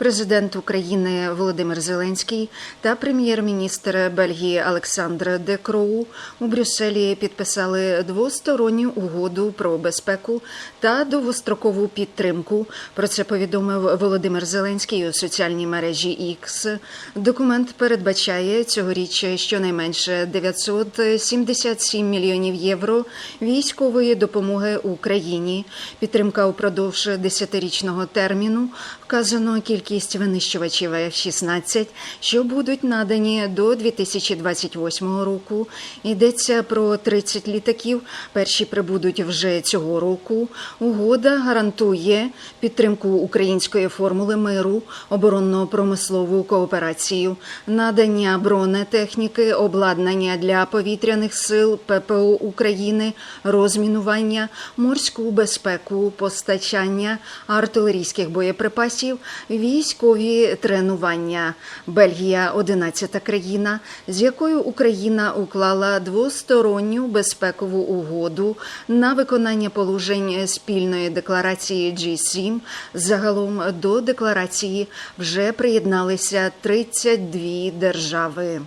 Президент України Володимир Зеленський та прем'єр-міністр Бельгії Олександр Де Кроу у Брюсселі підписали двосторонню угоду про безпеку та довгострокову підтримку. Про це повідомив Володимир Зеленський у соціальній мережі X. Документ передбачає цьогоріч щонайменше 977 мільйонів євро військової допомоги Україні. Підтримка упродовж десятирічного терміну. Вказано кількість винищувачів F-16, що будуть надані до 2028 року. Йдеться про 30 літаків. Перші прибудуть вже цього року. Угода гарантує підтримку української формули миру, оборонно-промислову кооперацію, надання бронетехніки, обладнання для повітряних сил ППО України, розмінування, морську безпеку, постачання артилерійських боєприпасів, військові тренування. Бельгія 11 країна, з якою Україна уклала двосторонню безпекову угоду на виконання положень спільної декларації G7. Загалом до декларації вже приєдналися 32 держави.